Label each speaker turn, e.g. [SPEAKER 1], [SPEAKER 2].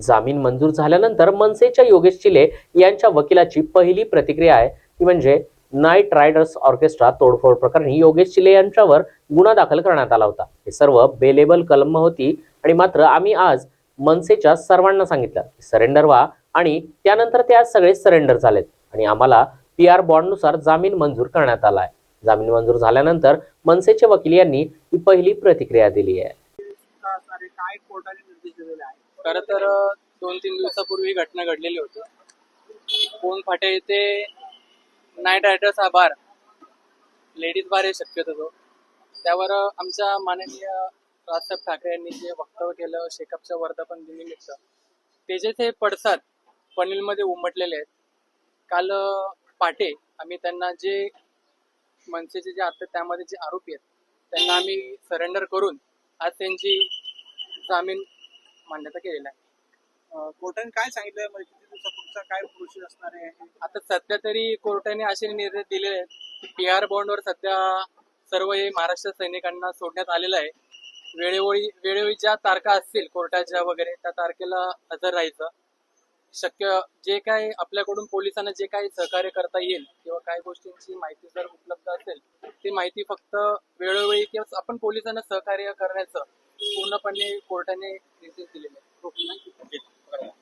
[SPEAKER 1] जामीन मंजूर झाल्यानंतर मनसेच्या योगेश चिले यांच्या वकिलाची पहिली प्रतिक्रिया आहे. ती म्हणजे नाईट रायडर्स ऑर्केस्ट्रा तोडफोड प्रकरणी योगेश चिले यांच्यावर गुन्हा दाखल करण्यात आला होता. हे सर्व बेलेबल कलम होती आणि मात्र आम्ही आज मनसेच्या सर्वांना सांगितलं सरेंडर व्हा आणि त्यानंतर ते आज सगळे सरेंडर झालेत आणि आम्हाला पी आर बॉन्डनुसार जामीन मंजूर करण्यात आला आहे. जामीन मंजूर झाल्यानंतर मनसेचे वकील यांनी ही पहिली प्रतिक्रिया दिली आहे.
[SPEAKER 2] का काय कोर्टाने निर्देश दिलेले आहेत?
[SPEAKER 3] खरं तर दोन तीन दिवसापूर्वी घटना घडलेली होती. कोण फाटे येथे नाईट रायडर्स हा बार. लेडीज बार हे शक्यतो तो. त्यावर आमच्या माननीय राजसाहेब ठाकरे यांनी जे वक्तव्य केलं शेकअपच्या वर्धापन दिनिमित्त ते जे ते पडसाद पनीलमध्ये उमटलेले आहेत. काल पाटे आम्ही त्यांना जे मनसेचे जे आता त्यामध्ये जे आरोपी आहेत त्यांना आम्ही सरेंडर करून आज त्यांची जामीन मान्यता केलेला आहे.
[SPEAKER 2] कोर्टाने काय सांगितलं म्हणजे किती दिवसापुढचा काय प्रोसेस असणार आहे?
[SPEAKER 3] आता सध्या तरी कोर्टाने असे निर्देश दिले आहेत की पी आर बॉन्डवर सध्या सर्व हे महाराष्ट्र सैनिकांना सोडण्यात आलेलं आहे. वेळोवेळी वेळोवेळी ज्या तारखा असतील कोर्टाच्या वगैरे त्या तारखेला हजर राहायचं. शक्य जे काय आपल्याकडून पोलिसांना जे काही सहकार्य करता येईल किंवा काही गोष्टींची माहिती जर उपलब्ध असेल ती माहिती फक्त वेळोवेळी किंवा आपण पोलिसांना सहकार्य करण्याचं पूर्णपणे कोर्टाने निर्देश दिलेले आहेत.